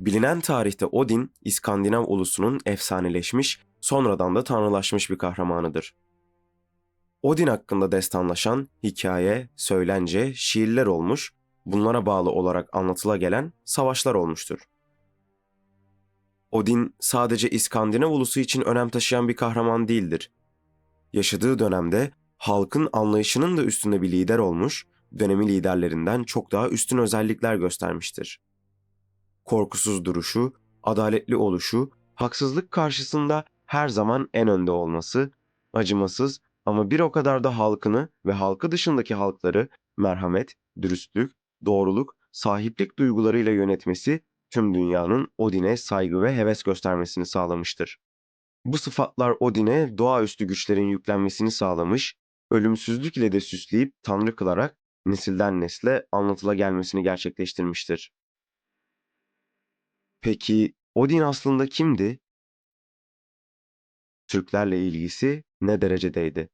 Bilinen tarihte Odin, İskandinav ulusunun efsaneleşmiş, sonradan da tanrılaşmış bir kahramanıdır. Odin hakkında destanlaşan hikaye, söylence, şiirler olmuş, bunlara bağlı olarak anlatıla gelen savaşlar olmuştur. Odin sadece İskandinav ulusu için önem taşıyan bir kahraman değildir. Yaşadığı dönemde halkın anlayışının da üstünde bir lider olmuş, dönemi liderlerinden çok daha üstün özellikler göstermiştir. Korkusuz duruşu, adaletli oluşu, haksızlık karşısında her zaman en önde olması, acımasız ama bir o kadar da halkını ve halkı dışındaki halkları merhamet, dürüstlük, doğruluk, sahiplik duygularıyla yönetmesi tüm dünyanın Odin'e saygı ve heves göstermesini sağlamıştır. Bu sıfatlar Odin'e doğaüstü güçlerin yüklenmesini sağlamış, ölümsüzlük ile de süsleyip tanrı kılarak nesilden nesle anlatıla gelmesini gerçekleştirmiştir. Peki Odin aslında kimdi? Türklerle ilgisi ne derecedeydi?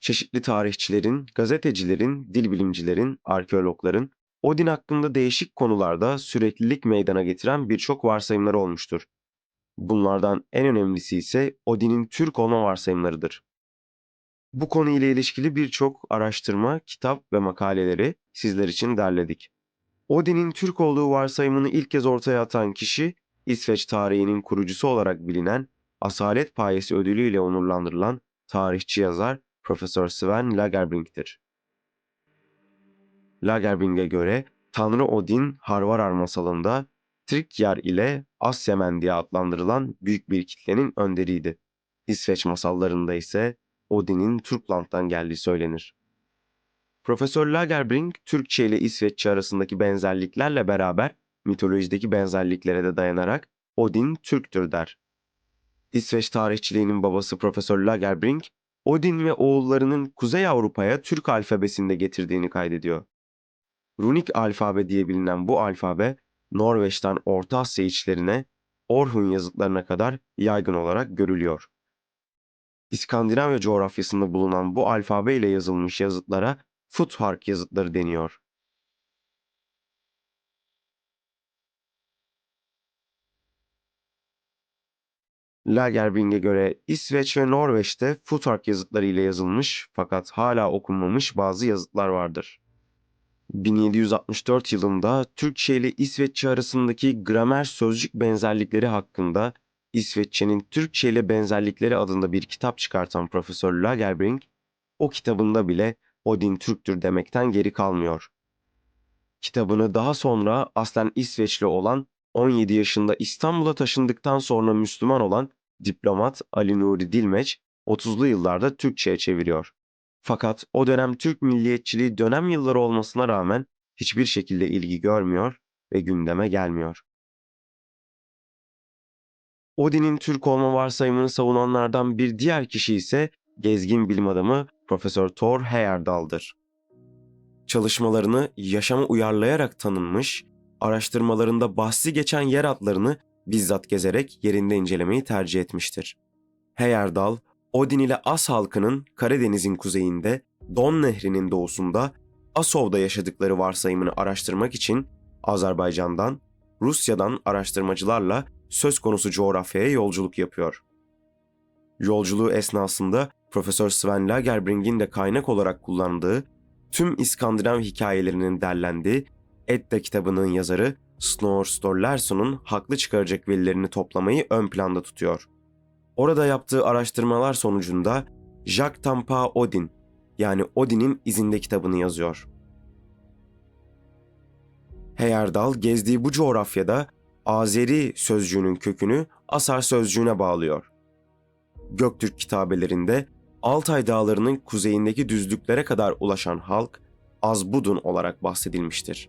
Çeşitli tarihçilerin, gazetecilerin, dil bilimcilerin, arkeologların Odin hakkında değişik konularda süreklilik meydana getiren birçok varsayımlar olmuştur. Bunlardan en önemlisi ise Odin'in Türk olma varsayımlarıdır. Bu konuyla ilişkili birçok araştırma, kitap ve makaleleri sizler için derledik. Odin'in Türk olduğu varsayımını ilk kez ortaya atan kişi, İsveç tarihinin kurucusu olarak bilinen, Asalet Payesi ödülüyle onurlandırılan tarihçi yazar Profesör Sven Lagerbrink'tir. Lagerbrink'e göre Tanrı Odin Harvarar masalında Trikyar ile Asyamen diye adlandırılan büyük bir kitlenin önderiydi. İsveç masallarında ise Odin'in Türkland'dan geldiği söylenir. Profesör Lagerbrink, Türkçe ile İsveççe arasındaki benzerliklerle beraber mitolojideki benzerliklere de dayanarak Odin Türktür der. İsveç tarihçiliğinin babası Profesör Lagerbrink, Odin ve oğullarının Kuzey Avrupa'ya Türk alfabesinde getirdiğini kaydediyor. Runik alfabe diye bilinen bu alfabe, Norveç'ten Orta Asya içlerine, Orhun yazıtlarına kadar yaygın olarak görülüyor. İskandinavya coğrafyasında bulunan bu alfabe ile yazılmış yazıtlara Futhark yazıtları deniyor. Lagerbrink'e göre İsveç ve Norveç'te Futhark yazıtları ile yazılmış fakat hala okunmamış bazı yazıtlar vardır. 1764 yılında Türkçe ile İsveççe arasındaki gramer sözcük benzerlikleri hakkında İsveççenin Türkçe ile benzerlikleri adında bir kitap çıkartan Profesör Lagerbrink, o kitabında bile Odin Türktür demekten geri kalmıyor. Kitabını daha sonra aslen İsveçli olan 17 yaşında İstanbul'a taşındıktan sonra Müslüman olan diplomat Ali Nuri Dilmeç 30'lu yıllarda Türkçe'ye çeviriyor. Fakat o dönem Türk milliyetçiliği dönem yılları olmasına rağmen hiçbir şekilde ilgi görmüyor ve gündeme gelmiyor. Odin'in Türk olma varsayımını savunanlardan bir diğer kişi ise gezgin bilim adamı Profesör Thor Heyerdahl'dır. Çalışmalarını yaşama uyarlayarak tanınmış, araştırmalarında bahsi geçen yer adlarını bizzat gezerek yerinde incelemeyi tercih etmiştir. Heyerdahl, Odin ile As halkının Karadeniz'in kuzeyinde, Don Nehri'nin doğusunda, Asov'da yaşadıkları varsayımını araştırmak için Azerbaycan'dan, Rusya'dan araştırmacılarla söz konusu coğrafyaya yolculuk yapıyor. Yolculuğu esnasında Profesör Sven Lagerbrink'in de kaynak olarak kullandığı tüm İskandinav hikayelerinin derlendiği Edda kitabının yazarı Snorre Sturlason'un haklı çıkaracak verilerini toplamayı ön planda tutuyor. Orada yaptığı araştırmalar sonucunda Jacques Tampa Odin yani Odin'in izinde kitabını yazıyor. Heyerdahl gezdiği bu coğrafyada Azeri sözcüğünün kökünü Asar sözcüğüne bağlıyor. Göktürk kitabelerinde Altay dağlarının kuzeyindeki düzlüklere kadar ulaşan halk Azbudun olarak bahsedilmiştir.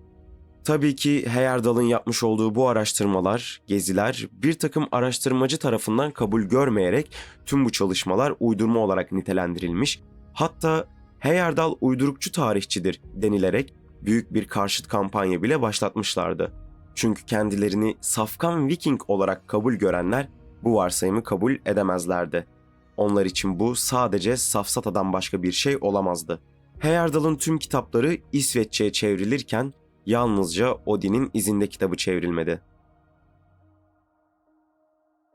Tabii ki Heyerdahl'ın yapmış olduğu bu araştırmalar, geziler bir takım araştırmacı tarafından kabul görmeyerek tüm bu çalışmalar uydurma olarak nitelendirilmiş, hatta Heyerdahl uydurukçu tarihçidir denilerek büyük bir karşıt kampanya bile başlatmışlardı. Çünkü kendilerini safkan Viking olarak kabul görenler bu varsayımı kabul edemezlerdi. Onlar için bu sadece safsatadan başka bir şey olamazdı. Heyerdahl'ın tüm kitapları İsveççe'ye çevrilirken yalnızca Odin'in izinde kitabı çevrilmedi.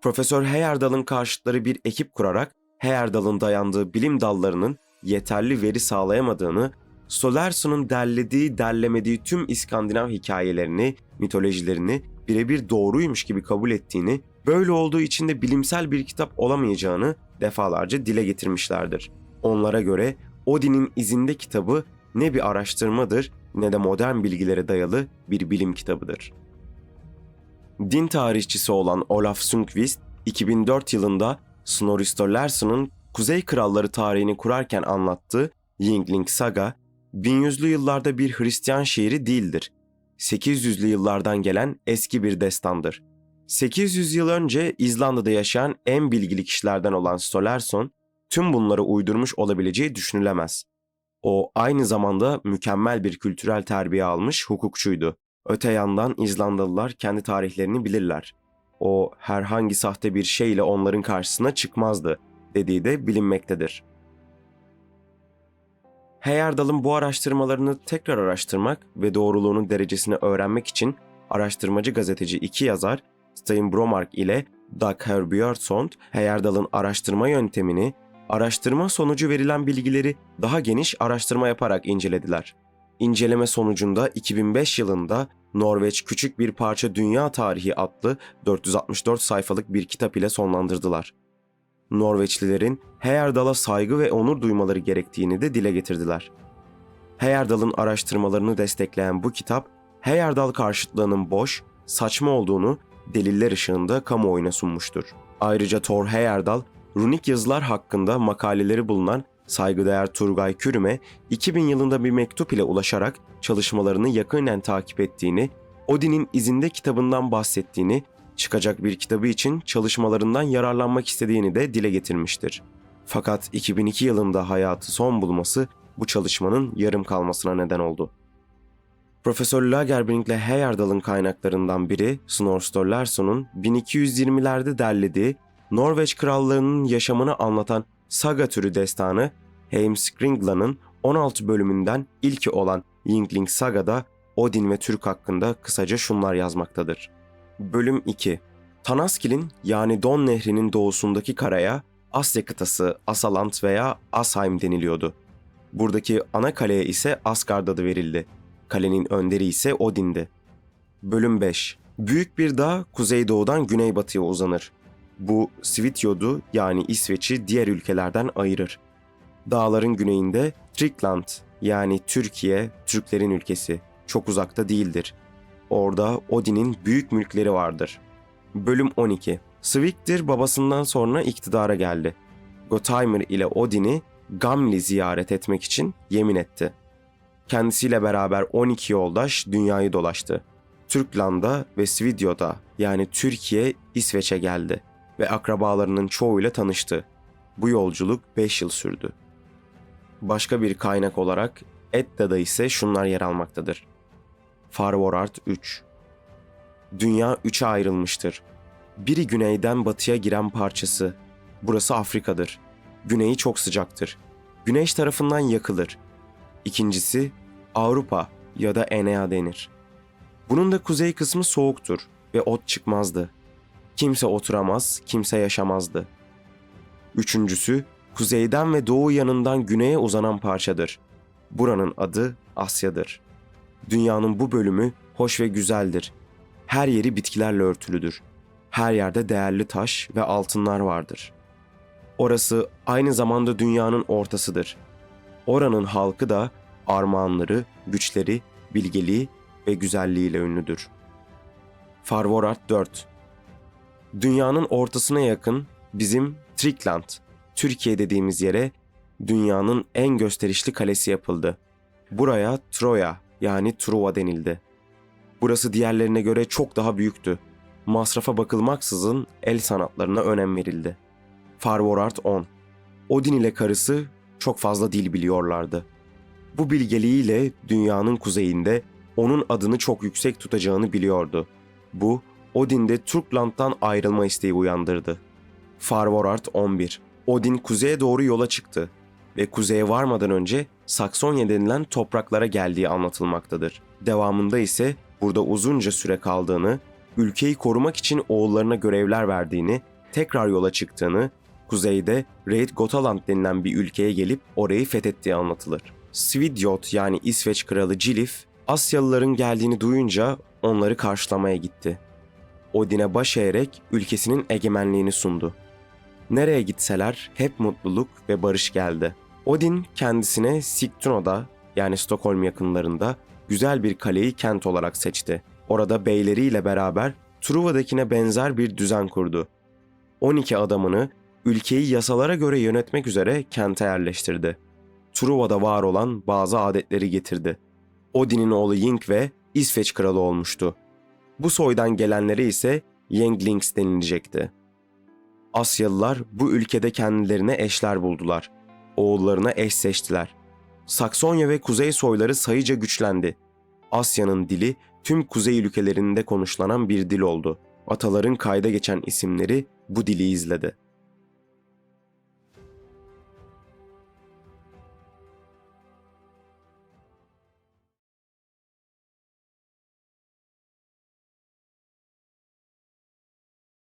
Profesör Heyerdahl'ın karşıtları bir ekip kurarak Heyerdahl'ın dayandığı bilim dallarının yeterli veri sağlayamadığını, Solerso'nun derlediği, derlemediği tüm İskandinav hikayelerini, mitolojilerini birebir doğruymuş gibi kabul ettiğini, böyle olduğu için de bilimsel bir kitap olamayacağını defalarca dile getirmişlerdir. Onlara göre Odin'in izinde kitabı ne bir araştırmadır ne de modern bilgilere dayalı bir bilim kitabıdır. Din tarihçisi olan Olaf Sundqvist, 2004 yılında Snorri Sturluson'un Kuzey Kralları tarihini kurarken anlattığı Yingling Saga, 1100'lü yıllarda bir Hristiyan şiiri değildir. 800'lü yıllardan gelen eski bir destandır. 800 yıl önce İzlanda'da yaşayan en bilgili kişilerden olan Stolerson, tüm bunları uydurmuş olabileceği düşünülemez. O aynı zamanda mükemmel bir kültürel terbiye almış hukukçuydu. Öte yandan İzlandalılar kendi tarihlerini bilirler. O herhangi sahte bir şeyle onların karşısına çıkmazdı dediği de bilinmektedir. Heyerdahl'ın bu araştırmalarını tekrar araştırmak ve doğruluğunun derecesini öğrenmek için araştırmacı gazeteci iki yazar Stein Bromark ile Doug Herbjörnsson, Heyerdahl'ın araştırma yöntemini, araştırma sonucu verilen bilgileri daha geniş araştırma yaparak incelediler. İnceleme sonucunda 2005 yılında Norveç Küçük Bir Parça Dünya Tarihi adlı 464 sayfalık bir kitap ile sonlandırdılar. Norveçlilerin Heyerdahl'a saygı ve onur duymaları gerektiğini de dile getirdiler. Heyerdahl'ın araştırmalarını destekleyen bu kitap, Heyerdahl karşıtlığının boş, saçma olduğunu deliller ışığında kamuoyuna sunmuştur. Ayrıca Thor Heyerdahl, runik yazılar hakkında makaleleri bulunan saygıdeğer Turgay Kürüm'e 2000 yılında bir mektup ile ulaşarak çalışmalarını yakinen takip ettiğini, Odin'in izinde kitabından bahsettiğini, çıkacak bir kitabı için çalışmalarından yararlanmak istediğini de dile getirmiştir. Fakat 2002 yılında hayatı son bulması bu çalışmanın yarım kalmasına neden oldu. Profesör Lagerbrink ile Heyerdahl'ın kaynaklarından biri Snorre Sturluson'un 1220'lerde derlediği Norveç krallarının yaşamını anlatan saga türü destanı Heimskringla'nın 16 bölümünden ilki olan Yingling Saga'da Odin ve Türk hakkında kısaca şunlar yazmaktadır. Bölüm 2 Tanaskil'in yani Don Nehri'nin doğusundaki karaya Asya kıtası Asalant veya Asheim deniliyordu. Buradaki ana kaleye ise Asgard adı verildi. Kalenin önderi ise Odin'di. Bölüm 5 Büyük bir dağ kuzeydoğudan güneybatıya uzanır. Bu Svitjod'u yani İsveç'i diğer ülkelerden ayırır. Dağların güneyinde Trikland yani Türkiye, Türklerin ülkesi çok uzakta değildir. Orada Odin'in büyük mülkleri vardır. Bölüm 12 Sviktir babasından sonra iktidara geldi. Gottheimer ile Odin'i Gamli ziyaret etmek için yemin etti. Kendisiyle beraber 12 yoldaş dünyayı dolaştı. Türkland'a ve Svidyo'da yani Türkiye, İsveç'e geldi ve akrabalarının çoğuyla tanıştı. Bu yolculuk 5 yıl sürdü. Başka bir kaynak olarak Edda'da ise şunlar yer almaktadır. Farvorart 3 Dünya üçe ayrılmıştır. Biri güneyden batıya giren parçası. Burası Afrika'dır. Güneyi çok sıcaktır. Güneş tarafından yakılır. İkincisi Avrupa ya da Enea denir. Bunun da kuzey kısmı soğuktur ve ot çıkmazdı. Kimse oturamaz, kimse yaşamazdı. Üçüncüsü kuzeyden ve doğu yanından güneye uzanan parçadır. Buranın adı Asya'dır. Dünyanın bu bölümü hoş ve güzeldir. Her yeri bitkilerle örtülüdür. Her yerde değerli taş ve altınlar vardır. Orası aynı zamanda dünyanın ortasıdır. Oranın halkı da armağanları, güçleri, bilgeliği ve güzelliğiyle ünlüdür. Farvorart 4 Dünyanın ortasına yakın bizim Trikland, Türkiye dediğimiz yere dünyanın en gösterişli kalesi yapıldı. Buraya Troya yani Truva denildi. Burası diğerlerine göre çok daha büyüktü. Masrafa bakılmaksızın el sanatlarına önem verildi. Farvorart 10 Odin ile karısı çok fazla dil biliyorlardı. Bu bilgeliğiyle dünyanın kuzeyinde onun adını çok yüksek tutacağını biliyordu. Bu Odin'de Turkland'dan ayrılma isteği uyandırdı. Farvorart 11 Odin kuzeye doğru yola çıktı ve kuzeye varmadan önce Saksonya denilen topraklara geldiği anlatılmaktadır. devamında ise burada uzunca süre kaldığını, ülkeyi korumak için oğullarına görevler verdiğini, tekrar yola çıktığını, kuzeyde Raid Gotaland denilen bir ülkeye gelip orayı fethettiği anlatılır. Svidjot yani İsveç kralı Cilif, Asyalıların geldiğini duyunca onları karşılamaya gitti. Odin'e baş eğerek ülkesinin egemenliğini sundu. Nereye gitseler hep mutluluk ve barış geldi. Odin kendisine Sigtuna'da yani Stockholm yakınlarında güzel bir kaleyi kent olarak seçti. Orada beyleriyle beraber Truva'dakine benzer bir düzen kurdu. 12 adamını ülkeyi yasalara göre yönetmek üzere kente yerleştirdi. Truva'da var olan bazı adetleri getirdi. Odin'in oğlu Yngve İsveç kralı olmuştu. Bu soydan gelenlere ise Yenglings denilecekti. Asyalılar bu ülkede kendilerine eşler buldular. Oğullarına eş seçtiler. Saksonya ve kuzey soyları sayıca güçlendi. Asya'nın dili tüm kuzey ülkelerinde konuşulanan bir dil oldu. Ataların kayda geçen isimleri bu dili izledi.